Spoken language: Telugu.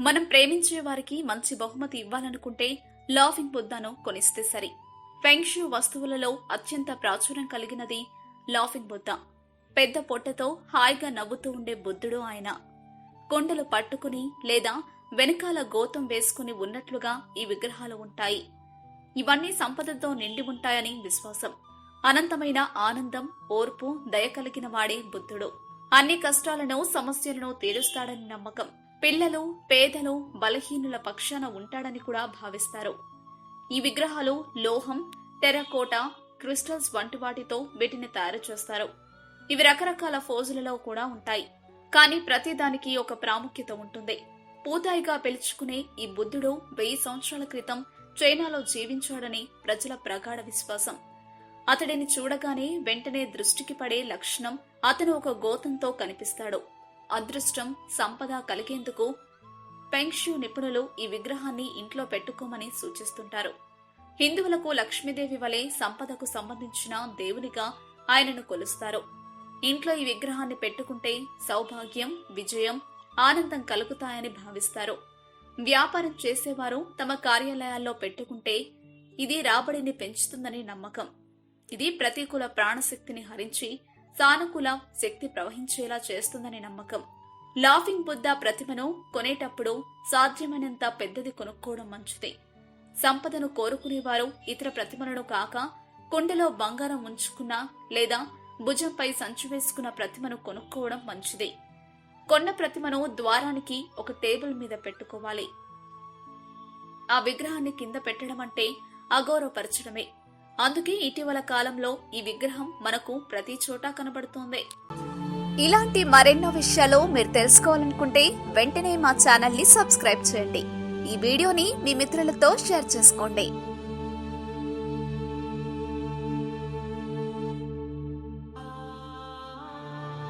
మనం ప్రేమించే వారికి మంచి బహుమతి ఇవ్వాలనుకుంటే లాఫింగ్ బుద్ధను కొనిస్తే సరి. ఫెంగ్షూ వస్తువులలో అత్యంత ప్రాచుర్యం కలిగినది లాఫింగ్ బుద్ధ. పెద్ద పొట్టతో హాయిగా నవ్వుతూ ఉండే బుద్ధుడు ఆయన. కొండలు పట్టుకుని లేదా వెనకాల గోతం వేసుకుని ఉన్నట్లుగా ఈ విగ్రహాలు ఉంటాయి. ఇవన్నీ సంపదతో నిండి ఉంటాయని విశ్వాసం. అనంతమైన ఆనందం ఓర్పు దయ కలిగిన వాడే బుద్ధుడు. అన్ని కష్టాలను సమస్యలను తీరుస్తాడని నమ్మకం. పిల్లలు పేదలు బలహీనుల పక్షాన ఉంటాడని కూడా భావిస్తారు. ఈ విగ్రహాలు లోహం టెరకోట క్రిస్టల్స్ వంటి వాటితో వీటిని తయారు చేస్తారు. ఇవి రకరకాల ఫోజులలో కూడా ఉంటాయి. కానీ ప్రతిదానికి ఒక ప్రాముఖ్యత ఉంటుంది. పూతాయిగా పిలుచుకునే ఈ బుద్ధుడు వెయ్యి సంవత్సరాల క్రితం చైనాలో జీవించాడని ప్రజల ప్రగాఢ విశ్వాసం. అతడిని చూడగానే వెంటనే దృష్టికి పడే లక్షణం అతను ఒక గోతంతో కనిపిస్తాడు. అదృష్టం సంపద కలిగేందుకు పెంక్షు నిపుణులు ఈ విగ్రహాన్ని ఇంట్లో పెట్టుకోమని సూచిస్తుంటారు. హిందువులకు లక్ష్మీదేవి వలె సంపదకు సంబంధించిన దేవునిగా ఆయనను కొలుస్తారు. ఇంట్లో ఈ విగ్రహాన్ని పెట్టుకుంటే సౌభాగ్యం విజయం ఆనందం కలుగుతాయని భావిస్తారు. వ్యాపారం చేసేవారు తమ కార్యాలయాల్లో పెట్టుకుంటే ఇది రాబడిని పెంచుతుందని నమ్మకం. ఇది ప్రతికూల ప్రాణశక్తిని హరించి సానుకూల శక్తి ప్రవహించేలా చేస్తుందనే నమ్మకం. లాఫింగ్ బుద్ధ ప్రతిమను కొనేటప్పుడు సాధ్యమైనంత పెద్దది కొనుక్కోవడం మంచిది. సంపదను కోరుకునేవారు ఇతర ప్రతిమలను కాక కుండలో బంగారం ఉంచుకున్న లేదా భుజంపై సంచు వేసుకున్న ప్రతిమను కొనుక్కోవడం మంచిది. కొన్న ప్రతిమను ద్వారానికి ఒక టేబుల్ మీద పెట్టుకోవాలి. ఆ విగ్రహాన్ని కింద పెట్టడం అంటే అగౌరవపరచడమే. అందుకే ఇటీవల కాలంలో ఈ విగ్రహం మనకు ప్రతి చోట కనబడుతోంది. ఇలాంటి మరెన్నో విషయాలు మీరు తెలుసుకోవాలనుకుంటే వెంటనే మా ఛానల్ని సబ్స్క్రైబ్ చేయండి. ఈ వీడియోని మీ మిత్రులతో షేర్ చేసుకోండి.